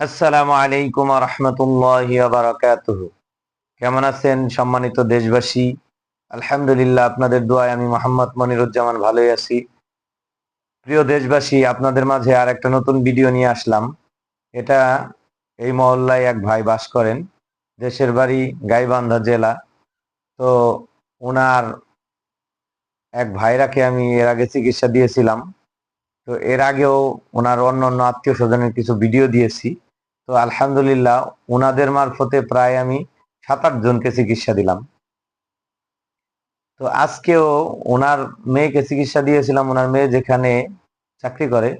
আসসালামু আলাইকুম রহমতুল্লাহ বারাকাতুহ। কেমন আছেন সম্মানিত দেশবাসী? আলহামদুলিল্লাহ, আপনাদের দোয়ায় আমি মোহাম্মদ মনিরুজ্জামান ভালোই আছি। প্রিয় দেশবাসী, আপনাদের মাঝে আর একটা নতুন ভিডিও নিয়ে আসলাম। এটা এই মহল্লায় এক ভাই বাস করেন, দেশের বাড়ি গাইবান্ধা জেলা। তো ওনার এক ভাইরাকে আমি এর আগে চিকিৎসা দিয়েছিলাম। তো এর আগেও ওনার অন্য অন্য আত্মীয় স্বজনের কিছু ভিডিও দিয়েছি। তো আলহামদুলিল্লাহ ওনাদের মারফতে প্রায় আমি সাত আট জনকে চিকিৎসা দিলাম। তো আজকেও ওনার মেয়েকে চিকিৎসা দিয়েছিলাম ওনার মেয়ে যেখানে চাকরি করে,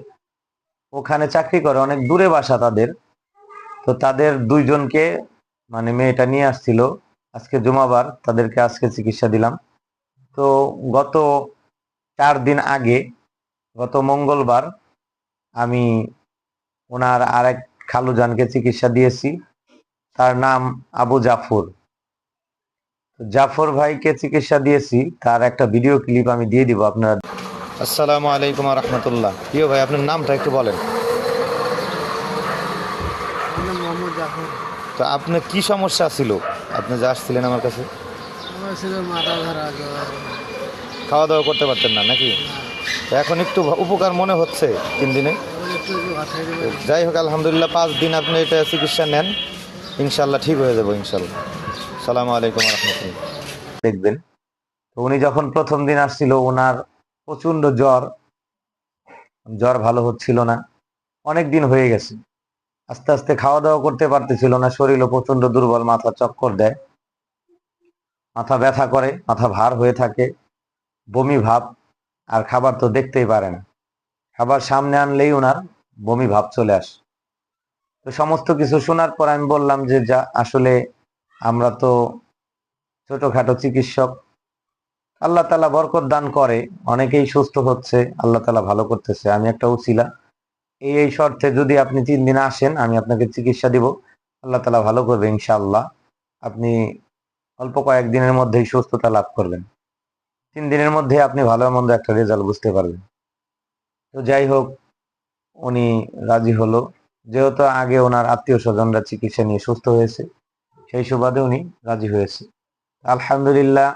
ওখানে চাকরি করে, অনেক দূরে বাসা তাদের। তো তাদের দুইজনকে মানে মেয়েটা নিয়ে আসছিল, আজকে জুমাবার, তাদেরকে আজকে চিকিৎসা দিলাম। তো গত চার দিন আগে, গত মঙ্গলবার, আমি ওনার আরেক খালুজানকে চিকিৎসা দিয়েছি। তার নাম আবু জাফর। জাফর ভাইকে চিকিৎসা দিয়েছি। তার একটা ভিডিও ক্লিপ আমি দিয়ে দিব আপনারা। আসসালামু আলাইকুম রহমতুল্লাহ। প্রিয় ভাই আপনার নামটা একটু বলেন। আমার নাম মোহাম্মদ জাফর। তো আপনার কি সমস্যা ছিল? আপনি যে আসছিলেন আমার কাছে। আমার ছিল মাথা ধরা জ্বর খাওয়া দাওয়া করতে পারতেন না নাকি? তো এখন একটু উপকার মনে হচ্ছে তিন দিনে? যাই হোক, আলহামদুলিল্লাহ, পাঁচ দিন আপনি এটা চিকিৎসা নেন। ইনশাল্লাহ ঠিক হয়ে যাব ইনশাল্লাহ সালাম আলাইকুম রহমতুল্লাহ। দেখবেন, তো উনি যখন প্রথম দিন আসছিল ওনার প্রচণ্ড জ্বর। জ্বর ভালো হচ্ছিল না। অনেক দিন হয়ে গেছে। আস্তে আস্তে খাওয়া দাওয়া করতে পারতেছিল না, শরীরও প্রচণ্ড দুর্বল, মাথা চক্কর দেয়। মাথা ব্যথা করে, মাথা ভার হয়ে থাকে, বমি ভাব, আর খাবার তো দেখতেই পারে না খাবার সামনে আনলেই ওনার বমি ভাব চলে আসে। তো সমস্ত কিছু শোনার পর আমি বললাম যে, যা, আসলে আমরা তো ছোটখাটো চিকিৎসক। আল্লাহ তালা বরকত দান করে, অনেকেই সুস্থ হচ্ছে, আল্লাহ তালা ভালো করতেছে। আমি একটা উচিলা এই এই শর্তে যদি আপনি তিন দিন আসেন, আমি আপনাকে চিকিৎসা দিব। আল্লাহ তালা ভালো করবে, ইনশাআল্লাহ। আপনি অল্প কয়েকদিনের মধ্যেই সুস্থতা লাভ করবেন। তিন দিনের মধ্যে আপনি ভালো মন্দ একটা রেজাল্ট বুঝতে পারবেন। তো যাই হোক, উনি রাজি হলো। যেহেতু আগে ওনার আত্মীয় স্বজনরা চিকিৎসা নিয়ে সুস্থ হয়েছে, সেই সুবাদে উনি রাজি হয়েছে। আলহামদুলিল্লাহ,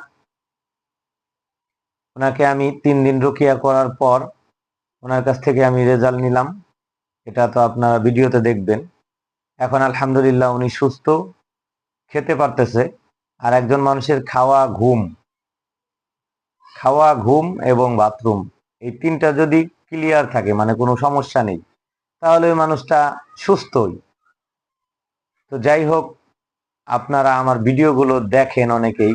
ওনাকে আমি তিন দিন রুকিয়া করার পর ওনার কাছ থেকে আমি রেজাল্ট নিলাম। এটা তো আপনারা ভিডিওতে দেখবেন। এখন আলহামদুলিল্লাহ উনি সুস্থ, খেতে পারতেছে। আর একজন মানুষের খাওয়া ঘুম খাওয়া ঘুম এবং বাথরুম, এই তিনটা যদি ক্লিয়ার থাকে মানে কোনো সমস্যা নেই। তাহলে ওই মানুষটা সুস্থই। তো যাই হোক, আপনারা আমার ভিডিওগুলো দেখেন অনেকেই।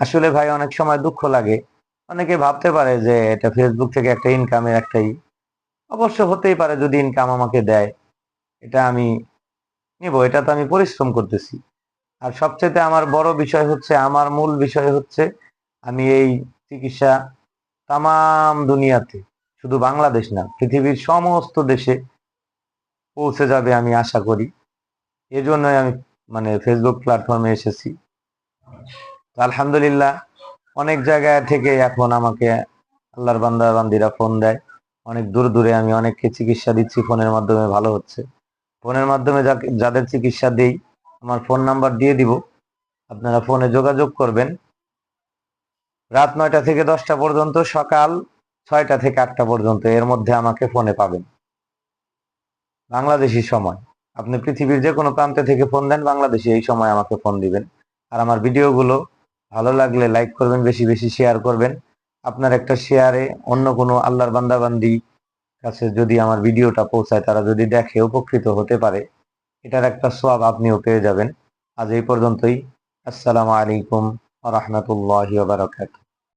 আসলে ভাই, অনেক সময় দুঃখ লাগে। অনেকে ভাবতে পারে যে এটা ফেসবুক থেকে একটা ইনকামের একটাই। অবশ্য হতেই পারে যদি ইনকাম আমাকে দেয়, এটা আমি নিব, এটা তো আমি পরিশ্রম করতেছি। আর সবচেয়ে আমার বড় বিষয় হচ্ছে, আমার মূল বিষয় হচ্ছে, আমি এই চিকিৎসা তাম দুনিয়াতে শুধু বাংলাদেশ না, পৃথিবীর সমস্ত দেশে পৌঁছে যাবে আমি আশা করি। এজন্যই আমি মানে ফেসবুক প্ল্যাটফর্মে এসেছি। আলহামদুলিল্লাহ, অনেক জায়গা থেকে এখন আমাকে আল্লাহর বান্দা বান্দিরা ফোন দেয়। অনেক দূর দূরে আমি অনেককে চিকিৎসা দিচ্ছি ফোনের মাধ্যমে ভালো হচ্ছে। ফোনের মাধ্যমে যাদের চিকিৎসা দেই, আমার ফোন নাম্বার দিয়ে দিব। আপনারা ফোনে যোগাযোগ করবেন। রাত নয়টা থেকে দশটা পর্যন্ত সকাল ছয়টা থেকে আটটা পর্যন্ত এর মধ্যে আমাকে ফোনে পাবেন। বাংলাদেশি সময়। আপনি পৃথিবীর যে কোনো প্রান্তে থেকে ফোন দেন, বাংলাদেশি এই সময় আমাকে ফোন দিবেন। আর আমার ভিডিওগুলো ভালো লাগলে লাইক করবেন, বেশি বেশি শেয়ার করবেন। আপনার একটা শেয়ারে অন্য কোনো আল্লাহর বান্দাবান্দি কাছে যদি আমার ভিডিওটা পৌঁছায়, তারা যদি দেখে, উপকৃত হতে পারে, এটার একটা সোয়াব আপনিও পেয়ে যাবেন। আজ এই পর্যন্তই। আসসালামু আলাইকুম রহমতুল্লাহ বারকাত